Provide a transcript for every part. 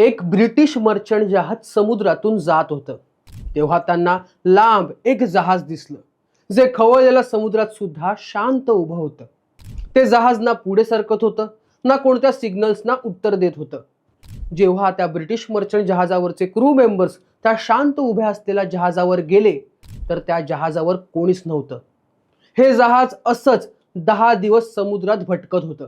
एक British merchant जहाज समुद्रातून जात होतं. तेव्हा त्यांना लांब एक जहाज दिसलं. जे खवळलेल्या समुद्रात सुद्धा शांत उभं होतं. ते जहाज ना पुढे सरकत होतं ना कोणत्या सिग्नल्सना उत्तर देत होतं. जेव्हा त्या ब्रिटिश मर्चंट जहाजावरचे क्रू मेंबर्स त्या शांत उभ्या असलेल्या जहाजावर गेले तर त्या जहाजावर कोणीच नव्हतं. हे जहाज असंच दहा दिवस समुद्रात भटकत होतं.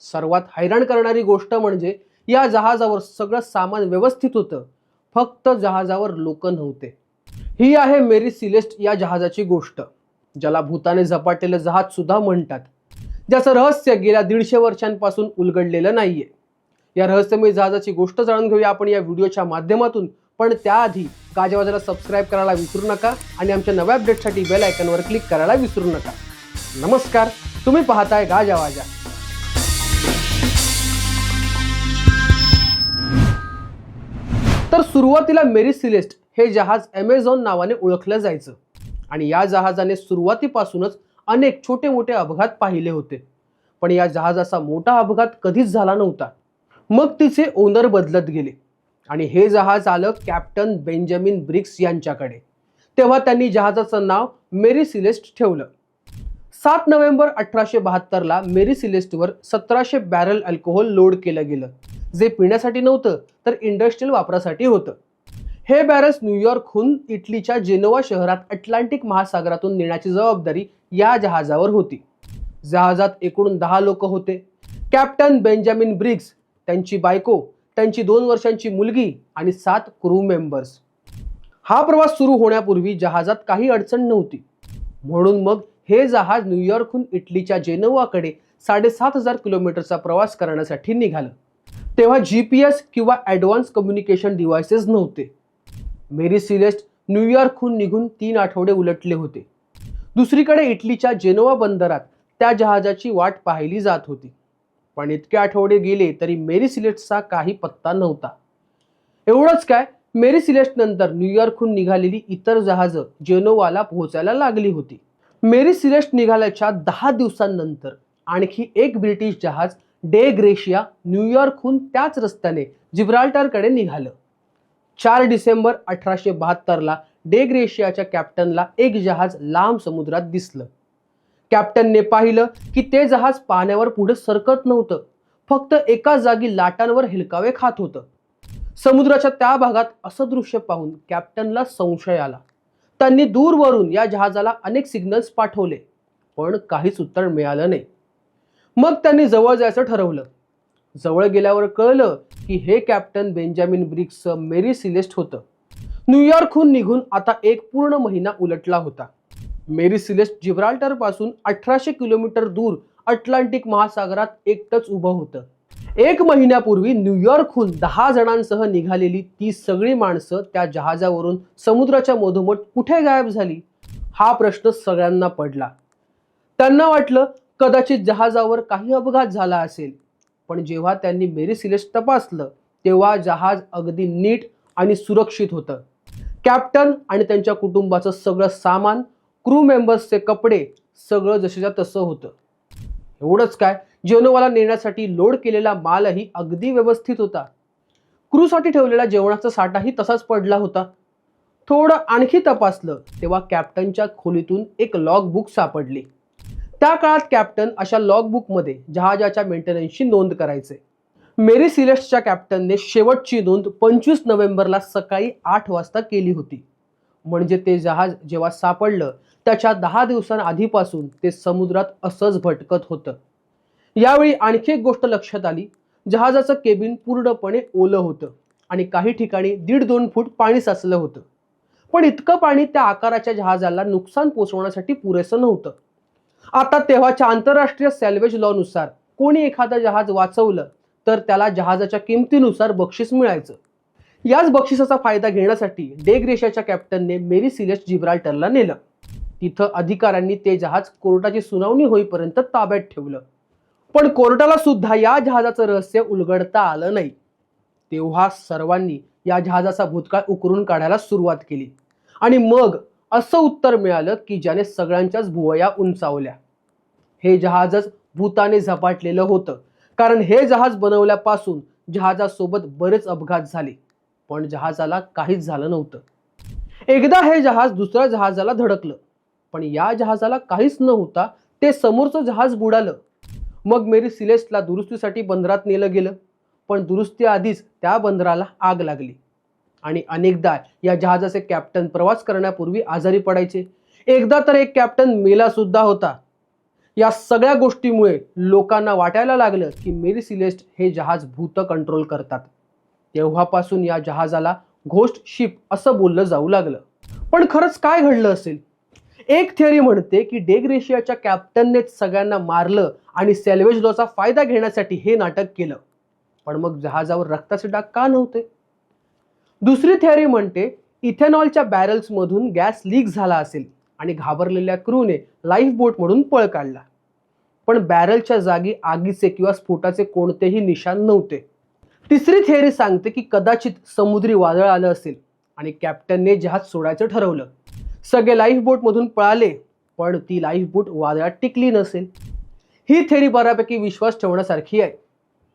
सर्वात हैराण करणारी गोष्ट म्हणजे या जहाजावर सगळं सामान व्यवस्थित होतं. फक्त जहाजावर लोक नव्हते. ही आहे मेरी सिलेस्ट या जहाजाची गोष्ट. ज्याला भूताने झपाटलेलं जहाज सुद्धा म्हणतात. ज्याचं रहस्य गेल्या दीडशे वर्षांपासून उलगडलेलं नाहीये. या रहस्यमय जहाजाची गोष्ट जाणून घेऊया आपण या व्हिडिओच्या माध्यमातून. पण त्याआधी गाजावाजाला सबस्क्राईब करायला विसरू नका आणि आमच्या नव्या अपडेटसाठी बेल आयकनवर क्लिक करायला विसरू नका. नमस्कार. तुम्ही पाहताय गाजावाजा. तर सुरुवातीला मेरी सिलेस्ट हे जहाज ॲमेझॉन नावाने ओळखलं जायचं. आणि या जहाजाने सुरुवातीपासूनच अनेक छोटे मोठे अपघात पाहिले होते. पण या जहाजाचा मोठा अपघात कधीच झाला नव्हता. मग तिचे ओनर बदलत गेले. आणि हे जहाज आलं कॅप्टन बेंजामिन ब्रिक्स यांच्याकडे. तेव्हा त्यांनी जहाजाचं नाव मेरी सिलेस्ट ठेवलं. सात नोव्हेंबर अठराशे बहात्तरला मेरी सिलेस्टवर सतराशे बॅरल अल्कोहोल लोड केलं गेलं. जे पिण्यासाठी नव्हतं तर इंडस्ट्रियल वापरासाठी होतं. हे बॅरल्स न्यूयॉर्कहून इटलीच्या जेनोवा शहरात अटलांटिक महासागरातून नेण्याची जबाबदारी या जहाजावर होती. जहाजात एकूण दहा लोक होते. कॅप्टन बेंजामिन ब्रिग्स त्यांची बायको त्यांची दोन वर्षांची मुलगी आणि सात क्रू मेंबर्स हा प्रवास सुरू होण्यापूर्वी जहाजात काही अडचण नव्हती. म्हणून मग हे जहाज न्यूयॉर्कहून इटलीच्या जेनोवाकडे साडेसात हजार किलोमीटरचा प्रवास करण्यासाठी निघालं. तेव्हा जी पी एस किंवा ॲडव्हान्स कम्युनिकेशन डिव्हायसेस नव्हते. मेरी सिलेस्ट न्यूयॉर्कहून निघून तीन आठवडे उलटले होते. दुसरीकडे इटलीच्या जेनोवा बंदरात त्या जहाजाची वाट पाहिली जात होती. पण इतके आठवडे गेले तरी मेरी सिलेस्टचा काही पत्ता नव्हता. एवढंच काय मेरी सिलेस्ट नंतर न्यूयॉर्कहून निघालेली इतर जहाजं जेनोवाला पोहोचायला लागली होती. मेरी सिलेस्ट निघाल्याच्या दहा दिवसांनंतर आणखी एक ब्रिटिश जहाज डे ग्रेशिया न्यूयॉर्कहून त्याच रस्त्याने जिब्राल्टरकडे निघालं. चार डिसेंबर अठराशे बहात्तरला डे ग्रेशियाच्या कॅप्टनला एक जहाज लांब समुद्रात दिसलं. कॅप्टनने पाहिलं की ते जहाज पाण्यावर पुढे सरकत नव्हतं फक्त एका जागी लाटांवर हिलकावे खात होतं. समुद्राच्या त्या भागात असं दृश्य पाहून कॅप्टनला संशय आला. त्यांनी दूरवरून या जहाजाला अनेक सिग्नल्स पाठवले पण काहीच उत्तर मिळालं नाही. मग त्यांनी जवळ जायचं ठरवलं. जवळ गेल्यावर कळलं की हे कॅप्टन बेंजामिन ब्रिक्सचं मेरी सिलेस्ट होतं. न्यूयॉर्कहून निघून आता एक पूर्ण महिना उलटला होता. मेरी सिलेस्ट जिब्राल्टरपासून अठराशे किलोमीटर दूर अटलांटिक महासागरात एकटंच उभं होतं. एक महिन्यापूर्वी न्यूयॉर्कहून दहा जणांसह निघालेली ती सगळी माणसं त्या जहाजावरून समुद्राच्या मधोमध कुठे गायब झाली? हा प्रश्न सगळ्यांना पडला. त्यांना वाटलं कदाचित जहाजावर काही अपघात झाला असेल. पण जेव्हा त्यांनी मेरी तपासलं तेव्हा जहाज अगदी नीट आणि सुरक्षित होतं. कॅप्टन आणि त्यांच्या कुटुंबाचं सगळं सामान क्रू मेंबर्सचे कपडे सगळं जसेच्या तसं होतं. एवढंच काय जेनोवाला नेण्यासाठी लोड केलेला मालही अगदी व्यवस्थित होता. क्रूसाठी ठेवलेला जेवणाचा साठाही तसाच पडला होता. थोडं आणखी तपासलं तेव्हा कॅप्टनच्या खोलीतून एक लॉग बुक सापडली. त्या काळात कॅप्टन अशा लॉगबुकमध्ये जहाजाच्या मेंटेनन्सची नोंद करायचे. मेरी सिलेस्टच्या कॅप्टनने शेवटची नोंद पंचवीस नोव्हेंबरला सकाळी आठ वाजता केली होती. म्हणजे ते जहाज जेव्हा सापडलं त्याच्या दहा दिवसांआधीपासून ते समुद्रात असंच भटकत होतं. यावेळी आणखी एक गोष्ट लक्षात आली. जहाजाचं केबिन पूर्णपणे ओलं होतं आणि काही ठिकाणी दीड दोन फूट पाणी साचलं होतं. पण इतकं पाणी त्या आकाराच्या जहाजाला नुकसान पोचवण्यासाठी पुरेसं नव्हतं. आता तेव्हाच्या आंतरराष्ट्रीय सॅल्वेज लॉनुसार कोणी एखादं जहाज वाचवलं तर त्याला जहाजाच्या किमतीनुसार बक्षीस मिळायचं. याच बक्षिसाचा फायदा घेण्यासाठी डेग्रेशाच्या कॅप्टनने मेरी सिलेस्ट जिब्राल्टरला नेलं. तिथं अधिकाऱ्यांनी ते जहाज कोर्टाची सुनावणी होईपर्यंत ताब्यात ठेवलं. पण कोर्टाला सुद्धा या जहाजाचं रहस्य उलगडता आलं नाही. तेव्हा सर्वांनी या जहाजाचा भूतकाळ उकरून काढायला सुरुवात केली. आणि मग असं उत्तर मिळालं की ज्याने सगळ्यांच्याच भुवया उंचावल्या. हे जहाजच भूताने झपाटलेलं होतं. कारण हे जहाज बनवल्यापासून जहाजासोबत बरेच अपघात झाले. पण जहाजाला काहीच झालं नव्हतं. एकदा हे जहाज दुसऱ्या जहाजाला धडकलं. पण या जहाजाला काहीच न होता ते समोरचं जहाज बुडालं. मग मेरी सिलेस्टला दुरुस्तीसाठी बंदरात नेलं गेलं. पण दुरुस्ती आधीच त्या बंदराला आग लागली. आणि अनेकदा या जहाजाचे कॅप्टन प्रवास करण्यापूर्वी आजारी पडायचे. एकदा तर एक कॅप्टन मेला सुद्धा होता. या सगळ्या गोष्टीमुळे लोकांना वाटायला लागलं की मेरी सिलेस्ट हे जहाज भूत कंट्रोल करतात. तेव्हापासून या जहाजाला घोस्ट शिप असं बोललं जाऊ लागलं. पण खरंच काय घडलं असेल? एक थिअरी म्हणते की डेग्रेशियाच्या कॅप्टननेच सगळ्यांना मारलं आणि सॅल्वेज लॉचा फायदा घेण्यासाठी हे नाटक केलं. पण मग जहाजावर रक्ताचे डाग का नव्हते? दुसरी थिअरी म्हणते इथेनॉलच्या बॅरल्समधून गॅस लीक झाला असेल आणि घाबरलेल्या क्रूने लाईफ बोटमधून पळ काढला. पण बॅरलच्या जागी आगीचे किंवा स्फोटाचे कोणतेही निशाण नव्हते. तिसरी थिअरी सांगते की कदाचित समुद्री वादळ आलं असेल आणि कॅप्टनने जहाज सोडायचं ठरवलं. सगळे लाईफ बोटमधून पळाले पण ती लाईफ बोट वादळात टिकली नसेल. ही थेरी बऱ्यापैकी विश्वास ठेवण्यासारखी आहे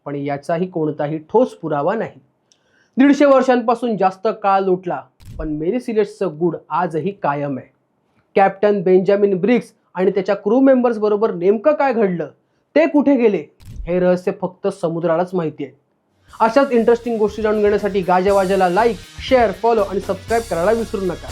पण याचाही कोणताही ठोस पुरावा नाही. दीडशे वर्षांपासून जास्त काळ लुटला पण मेरी सिलेट्सचं गुड आजही कायम आहे. कॅप्टन बेंजामिन ब्रिक्स आणि त्याच्या क्रू मेंबर्स बरोबर नेमकं काय घडलं ते कुठे गेले हे रहस्य फक्त समुद्रालाच माहिती आहे. अशाच इंटरेस्टिंग गोष्टी जाणून घेण्यासाठी गाजावाजाला लाईक शेअर फॉलो आणि सबस्क्राईब करायला विसरू नका.